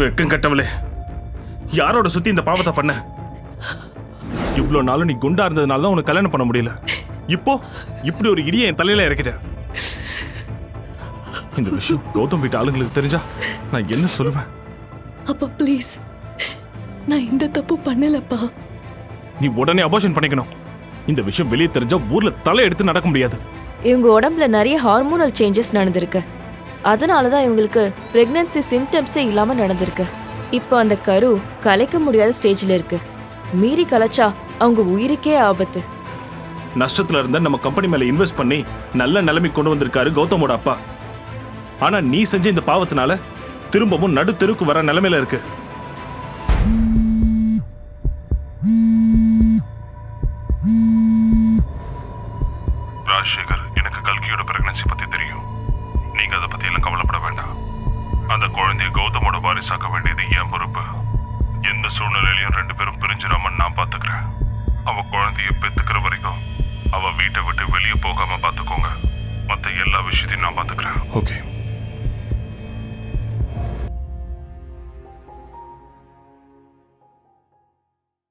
வெக்கம் கட்டவளே. யாரோட சுத்தி இந்த பாவத்தை பண்ண? இவ்வளோ நாளும் நீ குண்டா இருந்ததுனால தான் உனக்கு கல்யாணம் பண்ண முடியல. இப்போ இப்படி ஒரு இடியை என் தலையில இறக்கிட்ட. இந்த விஷயம் கௌதம் வீட்டு ஆளுங்களுக்கு தெரிஞ்சா நான் என்ன சொல்லுவேன்? அப்பா ப்ளீஸ் நான் இந்த தப்பு பண்ணலப்பா. நீ உடனே அபார்ஷன் பண்ணிக்கணும். இந்த விஷயம் வெளியே தெரிஞ்சா ஊர்ல தலை எடுத்து நடக்க முடியாது. இவங்க உடம்புல நிறைய ஹார்மோனல் சேஞ்சஸ் நடந்திருக்கு. அதனால தான் இவங்களுக்கு பிரெக்னன்சி சிம்டம்ஸே இல்லாம நடந்திருக்கு. இப்போ அந்த கரு கலைக்க முடியாத ஸ்டேஜ்ல இருக்கு. மீறி கலைச்சா அவங்க உயிருக்கே ஆபத்து. நஷ்டத்துல இருந்த நம்ம கம்பெனி மேல இன்வெஸ்ட் பண்ணி நல்ல நிலைமை கொண்டு வந்திருக்காரு கௌதமோட அப்பா. ஆனா நீ செஞ்ச இந்த பாவத்தினால திரும்பவும் நடு தெருவுக்கு வர நிலைமையில இருக்கு. ராஜசேகர் எனக்கு கல்கியோட பிரெக்னன்சி பத்தி தெரியும். அதை பத்தி எல்லாம் கவலைப்பட வேண்டாம். அந்த குழந்தைய கௌதமோட வாரிசாக்க வேண்டியது என் பொறுப்பு. எந்த சூழ்நிலையிலையும் ரெண்டு பேரும் பிரிஞ்சிடாம நான் பாத்துக்கிறேன். அவ குழந்தைய பெத்துக்கிற வரைக்கும் அவ வீட்டை விட்டு வெளியே போகாம பாத்துக்கோங்க. மத்த எல்லா விஷயத்தையும் நான் பாத்துக்கிறேன். ஓகே.